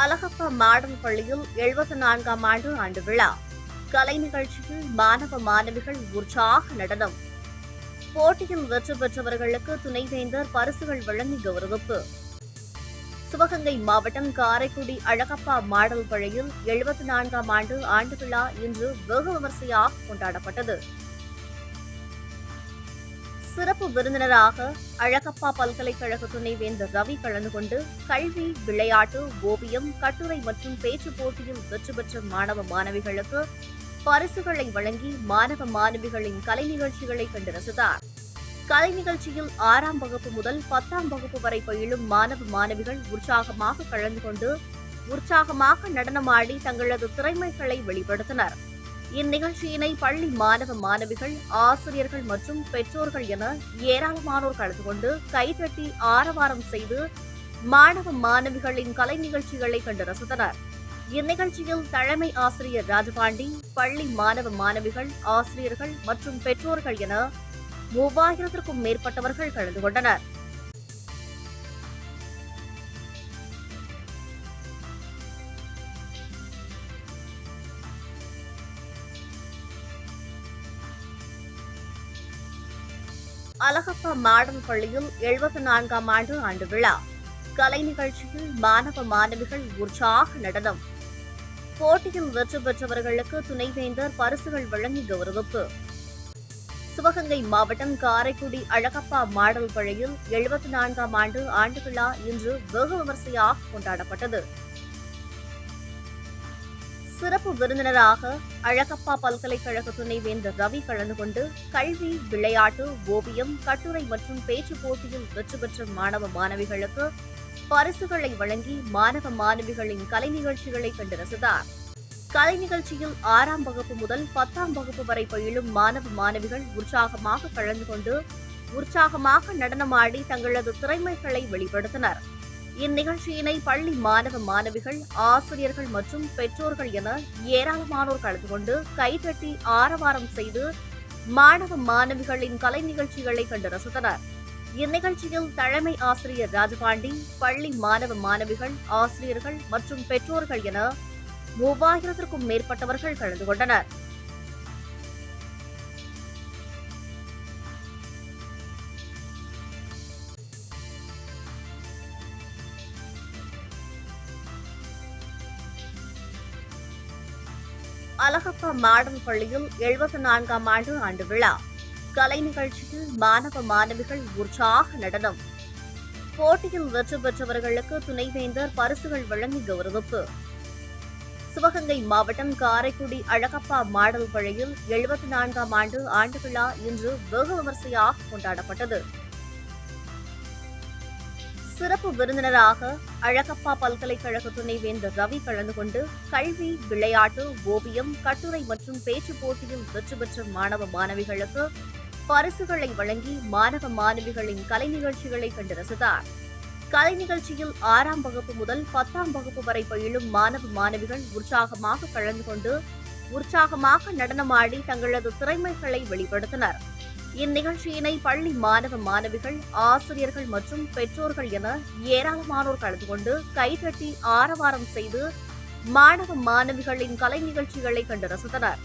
Alagappa model பள்ளியில் எழுபத்தி நான்காம் ஆண்டு ஆண்டு விழா. கலை நிகழ்ச்சியில் மாணவ மாணவிகள் உற்சாக நடனம். போட்டியில் வெற்றி பெற்றவர்களுக்கு துணைவேந்தர் பரிசுகள் வழங்கி கௌரவிப்பு. சிவகங்கை மாவட்டம் காரைக்குடி அழகப்பா மாடல் பள்ளியில் எழுபத்தி நான்காம் ஆண்டு ஆண்டு விழா இன்று வெகு விமர்சையாக கொண்டாடப்பட்டது. சிறப்பு விருந்தினராக அழகப்பா பல்கலைக்கழக துணைவேந்தர் ரவி கலந்து கொண்டு கல்வி விளையாட்டு ஓவியம் கட்டுரை மற்றும் பேச்சு போட்டியில் வெற்றி பெற்ற மாணவ மாணவிகளுக்கு பரிசுகளை வழங்கி மாணவ மாணவிகளின் கலை நிகழ்ச்சிகளை கண்டு ரசித்தார். கலை நிகழ்ச்சியில் ஆறாம் வகுப்பு முதல் பத்தாம் வகுப்பு வரை பயிலும் மாணவ மாணவிகள் உற்சாகமாக கலந்து கொண்டு உற்சாகமாக நடனமாடி தங்களது திறமைகளை வெளிப்படுத்தினர். இந்நிகழ்ச்சியினை பள்ளி மாணவ மாணவிகள் ஆசிரியர்கள் மற்றும் பெற்றோர்கள் என ஏராளமானோர் கலந்து கொண்டு கைதட்டி ஆரவாரம் செய்து மாணவ மாணவிகளின் கலை நிகழ்ச்சிகளை கண்டு ரசித்தனர். இந்நிகழ்ச்சியில் தலைமை ஆசிரியர் ராஜபாண்டி பள்ளி மாணவ மாணவிகள் ஆசிரியர்கள் மற்றும் பெற்றோர்கள் என மூவாயிரத்திற்கும் மேற்பட்டவர்கள் கலந்து கொண்டனர். அழகப்பா மாடல் பள்ளியில் எழுபத்தி நான்காம் ஆண்டு ஆண்டு விழா. கலை நிகழ்ச்சியில் மாணவ மாணவிகள் உற்சாக நடனம். போட்டியில் வெற்றி பெற்றவர்களுக்கு துணைவேந்தர் பரிசுகள் வழங்கி கௌரவிப்பு. சிவகங்கை மாவட்டம் காரைக்குடி அழகப்பா மாடல் பள்ளியில் எழுபத்தி நான்காம் ஆண்டு ஆண்டு விழா இன்று வெகு விமர்சையாக கொண்டாடப்பட்டது. சிறப்பு விருந்தினராக அழகப்பா பல்கலைக்கழக துணைவேந்தர் ரவி கலந்து கொண்டு கல்வி விளையாட்டு ஓவியம் கட்டுரை மற்றும் பேச்சு போட்டியில் வெற்றி பெற்ற மாணவ மாணவிகளுக்கு பரிசுகளை வழங்கி மாணவ மாணவிகளின் கலை நிகழ்ச்சிகளை கண்டு ரசித்தார். கலை நிகழ்ச்சியில் ஆறாம் வகுப்பு முதல் பத்தாம் வகுப்பு வரை பயிலும் மாணவ மாணவிகள் உற்சாகமாக கலந்து கொண்டு உற்சாகமாக நடனமாடி தங்களது திறமைகளை வெளிப்படுத்தினர். இந்நிகழ்ச்சியினை பள்ளி மாணவ மாணவிகள் ஆசிரியர்கள் மற்றும் பெற்றோர்கள் என ஏராளமானோர் கலந்து கொண்டு கைதட்டி ஆரவாரம் செய்து மாணவ மாணவிகளின் கலை நிகழ்ச்சிகளை கண்டு ரசித்தனர். இந்நிகழ்ச்சியில் தலைமை ஆசிரியர் ராஜபாண்டி பள்ளி மாணவ மாணவிகள் ஆசிரியர்கள் மற்றும் பெற்றோர்கள் என மூவாயிரத்திற்கும் மேற்பட்டவர்கள் கலந்து கொண்டனர். அழகப்பா மாடல் பள்ளியில் எழுபத்தி நான்காம் ஆண்டு ஆண்டு விழா. கலை நிகழ்ச்சியில் மாணவ மாணவிகள் உற்சாக நடனம். போட்டியில் வெற்றி பெற்றவர்களுக்கு துணைவேந்தர் பரிசுகள் வழங்கி கௌரவிப்பு. சிவகங்கை மாவட்டம் காரைக்குடி அழகப்பா மாடல் பள்ளியில் எழுபத்தி நான்காம் ஆண்டு ஆண்டு விழா இன்று வெகு விமர்சையாக கொண்டாடப்பட்டது. சிறப்பு விருந்தினராக அழகப்பா பல்கலைக்கழக துணைவேந்தர் ரவி கலந்து கொண்டு கல்வி விளையாட்டு ஓவியம் கட்டுரை மற்றும் பேச்சு போட்டியில் வெற்றி பெற்ற மாணவ மாணவிகளுக்கு பரிசுகளை வழங்கி மாணவ மாணவிகளின் கலை நிகழ்ச்சிகளை கண்டு ரசித்தார். கலை நிகழ்ச்சியில் ஆறாம் வகுப்பு முதல் பத்தாம் வகுப்பு வரை பயிலும் மாணவ மாணவிகள் உற்சாகமாக கலந்து கொண்டு உற்சாகமாக நடனமாடி தங்களது திறமைகளை வெளிப்படுத்தினர். இந்நிகழ்ச்சியினை பள்ளி மாணவ மாணவிகள் ஆசிரியர்கள் மற்றும் பெற்றோர்கள் என ஏராளமானோர் கலந்து கொண்டு கைதட்டி ஆரவாரம் செய்து மாணவ மாணவிகளின் கலை நிகழ்ச்சிகளை கண்டு ரசித்தனர்.